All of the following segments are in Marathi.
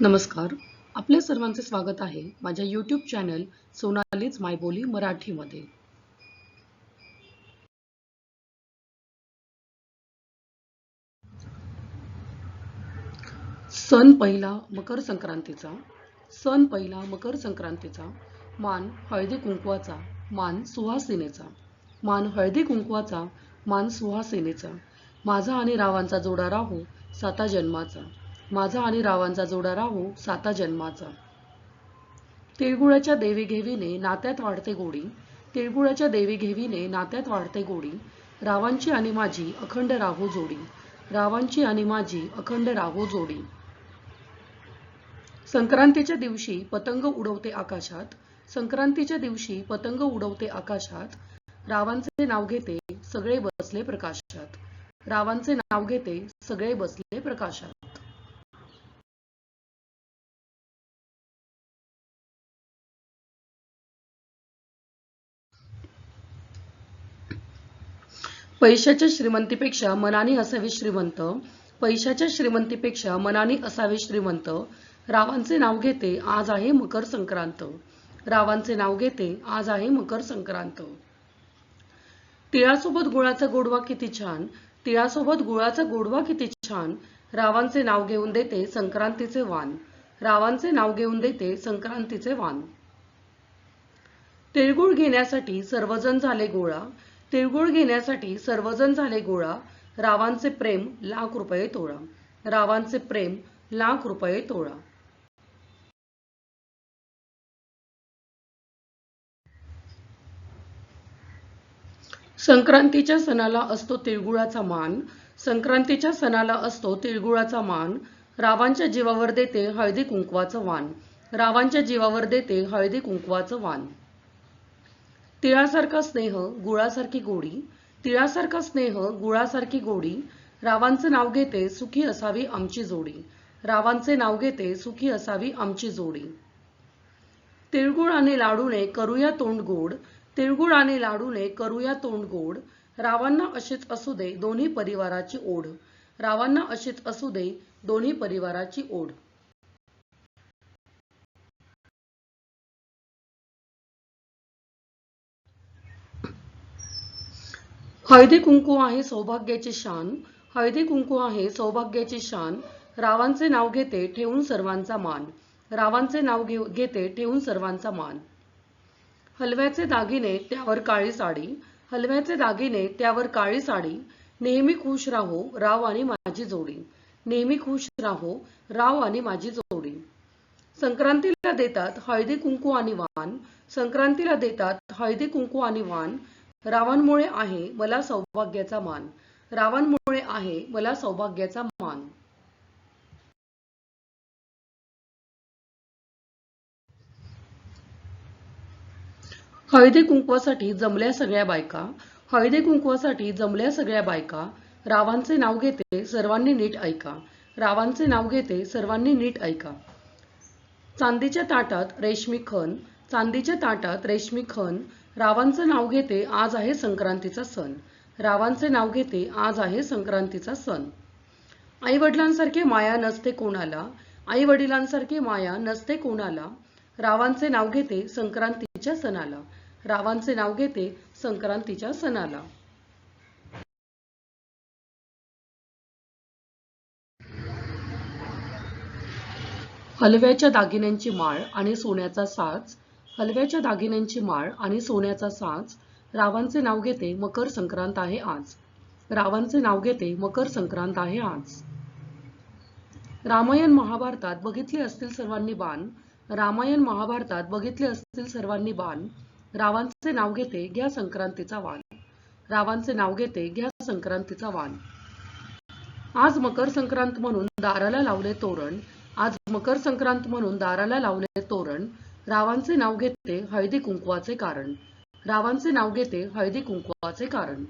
नमस्कार. आपल्या सर्वांचे स्वागत आहे माझ्या यूट्यूब चॅनल सोनालीच मायबोली मराठीमध्ये. सण पहिला मकर संक्रांतीचा सण पहिला मकर संक्रांतीचा मान हळदी कुंकवाचा मान सुहासिनेचा मान हळदी कुंकवाचा मान सुहासिनेचा. माझा आणि रावांचा जोडा राहो साता जन्माचा. माझा आणि रावांचा जोडा राहू साता जन्माचा. तिळगुळाच्या देवी घेवीने नात्यात वाढते गोडी. तिळगुळाच्या देवी घेवीने नात्यात वाढते गोडी. रावांची आणि माझी अखंड राहू जोडी. रावांची आणि माझी अखंड राहू जोडी. संक्रांतीच्या दिवशी पतंग उडवते आकाशात. संक्रांतीच्या दिवशी पतंग उडवते आकाशात. रावांचे नाव घेते सगळे बसले प्रकाशात. रावांचे नाव घेते सगळे बसले प्रकाशात. पैशाच्या श्रीमंतीपेक्षा मनाने असावे श्रीमंत. पैशाच्या श्रीमंतीपेक्षा मनाने असावे श्रीमंत. रावांचे नाव घेते आज आहे मकर संक्रांत. रावांचे नाव घेते आज आहे मकर संक्रांत. तिळासोबत गुळाचा गोडवा किती छान. तिळासोबत गुळाचा गोडवा किती छान. रावांचे नाव घेऊन देते संक्रांतीचे वान रावांचे नाव घेऊन देते संक्रांतीचे वान तिळगुळ घेण्यासाठी सर्वजण झाले गोळा. तिळगुळ घेण्यासाठी सर्वजण झाले गोळा रावांचे प्रेम लाख रुपये तोळा. रावांचे प्रेम लाख रुपये तोळा. संक्रांतीच्या सणाला असतो तिळगुळाचा मान. संक्रांतीच्या सणाला असतो तिळगुळाचा मान. रावांच्या जीवावर देते हळदी कुंकवाचं वाण रावांच्या जीवावर देते हळदी कुंकवाचं वाण तिळासारखा स्नेह गुळासारखी गोडी. तिळासारखा स्नेह गुळासारखी गोडी. रावांचं नाव घेते सुखी असावी आमची जोडी. रावांचे नाव घेते सुखी असावी आमची जोडी. तिळगुळ आणि लाडूने करूया तोंड गोड. तिळगुळ आणि लाडूने करूया तोंड गोड. रावांना अशीच असू दे दोन्ही परिवाराची ओढ. रावांना अशीच असू दे दोन्ही परिवाराची ओढ. हळदी कुंकू आहे सौभाग्याची शान. हळदी कुंकू आहे सौभाग्याची शान. रावांचे नाव घेते ठेवून सर्वांचा मान. रावांचे नाव घेते ठेवून सर्वांचा मान. हलव्याचे दागिने त्यावर काळी साडी. हलव्याचे दागिने त्यावर काळी साडी. नेहमी खुश राहो राव आणि माझी जोडी. नेहमी खुश राहो राव आणि माझी जोडी. संक्रांतीला देतात हळदी कुंकू आणि वान संक्रांतीला देतात हळदी कुंकू आणि वान रावांमुळे आहे मला सौभाग्याचा मान. रावांमुळे आहे मला सौभाग्याचा मान. हळदी कुंकवासाठी जमल्या सगळ्या बायका हळदी कुंकवासाठी जमल्या सगळ्या बायका रावांचे नाव घेते सर्वांनी नीट ऐका. रावांचे नाव घेते सर्वांनी नीट ऐका. चांदीच्या ताटात रेशमी खण चांदीच्या ताटात रेशमी खण रावांचं नाव घेते आज आहे संक्रांतीचा सण. रावांचे नाव घेते आज आहे संक्रांतीचा सण. आई वडिलांसारखे माया नसते कोणाला. आई वडिलांसारखी माया नसते कोणाला. रावांचे नाव घेते संक्रांतीच्या सणाला. रावांचे नाव घेते संक्रांतीच्या सणाला. हलव्याच्या दागिन्यांची माळ आणि सोन्याचा साज हलव्याच्या दागिन्यांची माळ आणि सोन्याचा साज रावांचे नाव घेते मकर संक्रांत आहे आज. रावांचे नाव घेते मकर संक्रांत आहे आज. रामायण महाभारतात बघितले असतील सर्वांनी बाण रामायण महाभारतात बघितले असतील सर्वांनी बाण रावांचे नाव घेते घ्या संक्रांतीचा वाण. रावांचे नाव घेते घ्या संक्रांतीचा वाण. आज मकर संक्रांत म्हणून दाराला लावले तोरण आज मकर संक्रांत म्हणून दाराला लावले तोरण रावांचे नाव घेते हळदी कुंकवाचे कारण. रावांचे नाव घेते हळदी कुंकवाचे कारण.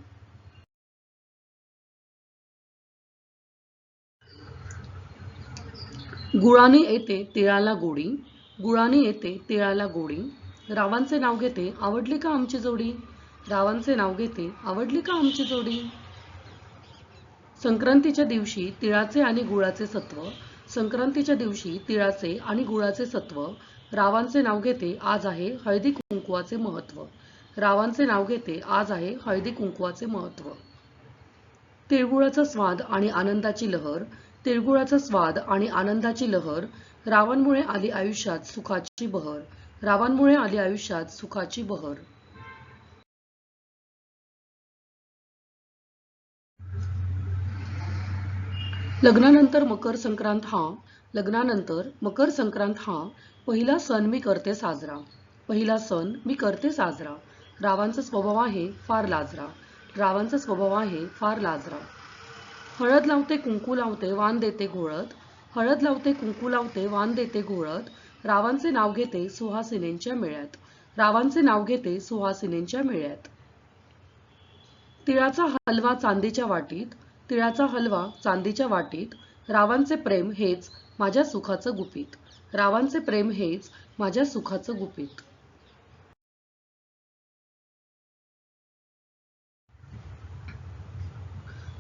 गुळाने येते तिळाला गोडी. गुळाने येते तिळाला गोडी. रावांचे नाव घेते आवडली का आमची जोडी? रावांचे नाव घेते आवडली का आमची जोडी? संक्रांतीच्या दिवशी तिळाचे आणि गुळाचे सत्व संक्रांतीच्या दिवशी तिळाचे आणि गुळाचे सत्व रावांचे नाव घेते आज आहे हळदी कुंकवाचे महत्त्व. रावांचे नाव घेते आज आहे हळदी कुंकवाचे महत्त्व. तिळगुळाचा स्वाद आणि आनंदाची लहर तिळगुळाचा स्वाद आणि आनंदाची लहर रावांमुळे आली आयुष्यात सुखाची बहर रावांमुळे आली आयुष्यात सुखाची बहर. लग्नानंतर मकर संक्रांत हा लग्नानंतर मकर संक्रांत हा पहिला सण मी करते साजरा. पहिला सण मी करते साजरा. रावांचा स्वभाव आहे फार लाजरा. रावांचा स्वभाव आहे फार लाजरा. हळद लावते कुंकू लावते वान देते घोळत. हळद लावते कुंकू लावते वान देते घोळत. रावांचे नाव घेते सुहासिनेंच्या मेळ्यात. रावांचे नाव घेते सुहासिनेंच्या मेळ्यात. तिळाचा हलवा चांदीच्या वाटीत. तिळाचा हलवा चांदीच्या वाटीत रावांचे प्रेम हेच माझ्या सुखाचं गुपित. रावांचे प्रेम हेच माझ्या सुखाचं गुपित.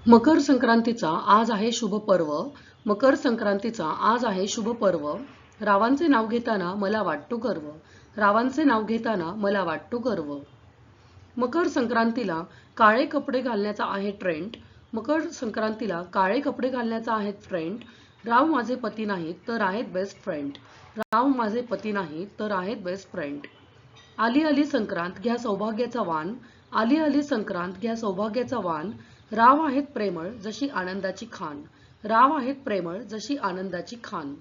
मकर संक्रांतीचा आज आहे शुभ पर्व. मकर संक्रांतीचा आज आहे शुभ पर्व. रावांचे नाव घेताना मला वाटतो गर्व. रावांचे नाव घेताना मला वाटतो गर्व. मकर संक्रांतीला काळे कपडे घालण्याचा आहे ट्रेंड मकर संक्रांतीला काळे कपडे घालण्याचा आहे ट्रेंड राव माझे पती नाहीत तर आहेत बेस्ट फ्रेंड राव माझे पती नाहीत तर आहेत बेस्ट फ्रेंड आली आली संक्रांत घ्या सौभाग्याचा वाण आली आली संक्रांत घ्या सौभाग्याचा वाण राव आहेत प्रेमळ जशी आनंदाची खान. राव आहेत प्रेमळ जशी आनंदाची खान.